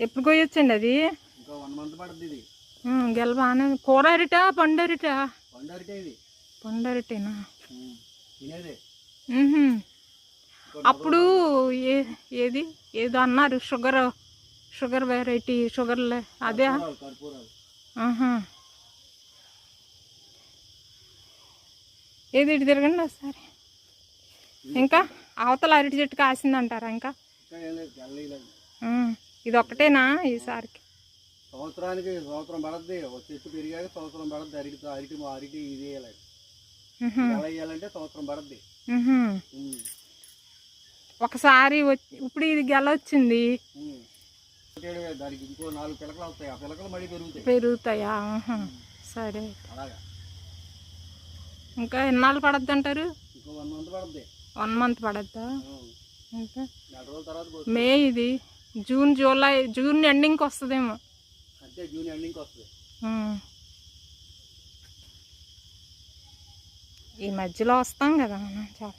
ఎప్పుడు కొయ్యొచ్చండి అది? గెల బాగానే. కూర అరిటా పండు అరిటా పండు అరిటే ఇది. పండు అరిటేనా? ఉమ్. తినేదే. ఉహుం. ఇంకో అప్పుడు ఏ ఏది? ఏదో అన్నారు షుగర్ షుగర్ వెరైటీ షుగర్లే. అదే? ఏది ఇటు తిరగండి ఒకసారి. ఇంకా అవతల అరటి చెట్టు కాసిందంటారా ఇంకా? ఇది ఒక్కటేనా ఈసారికి? సంవత్సరానికి సంవత్సరం పడద్ది చెట్టు పెరిగాక సంవత్సరం పడద్ది అరటి అరటి అరటి ఇది వేయాలి. ఎలా వేయాలంటే సంవత్సరం పడద్ది. ఒకసారి వచ్చి ఇప్పుడు ఇది గెల వచ్చింది ఉమ్. ఒకటేడు దానికి ఇంకో నాలుగు పిలకలు వస్తాయి ఆ పిలకలు మళ్ళీ పెరుగుతాయి. పెరుగుతాయా? సరే ఇంకా ఎన్నాళ్ళు పడద్దు అంటారు ఇంకో వన్ మంత్ పడద్ది. వన్ మంత్ పడద్దా? మే ఇది. జూన్ జూలై జూన్ ఎండింగ్కి వస్తుందేమో. అంతే జూన్ ఎండింగ్కి వస్తుంది. ఉమ్. ఈ మధ్యలో వస్తాం కదా మనం చాలా.